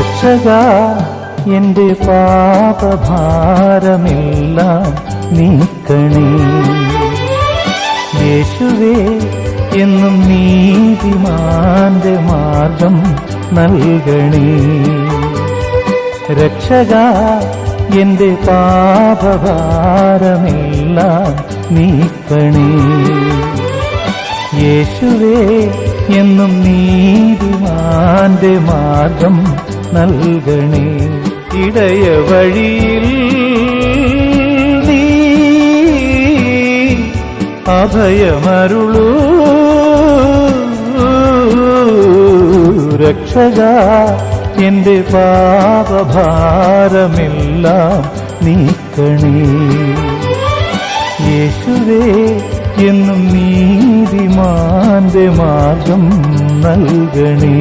രക്ഷക എന്റെ പാപഭാരമെല്ലാം നീക്കണേ. യേശുവേ എന്നും നീതിമാന്റെ മാർഗം നൽകണേ. രക്ഷക എന്റെ പാപഭാരമെല്ലാം നീക്കണേ. യേശുവേ എന്നും നീതിമാന്റെ മാർഗം നൽകണേ. ഇടയ വഴിയിൽ നീ അഭയമരുളൂ. രക്ഷക എന്റെ പാപഭാരമെല്ലാം നീക്കണേ. യേശുവേ എന്നും നീതിമാന്റെ മാർഗം നൽകണേ.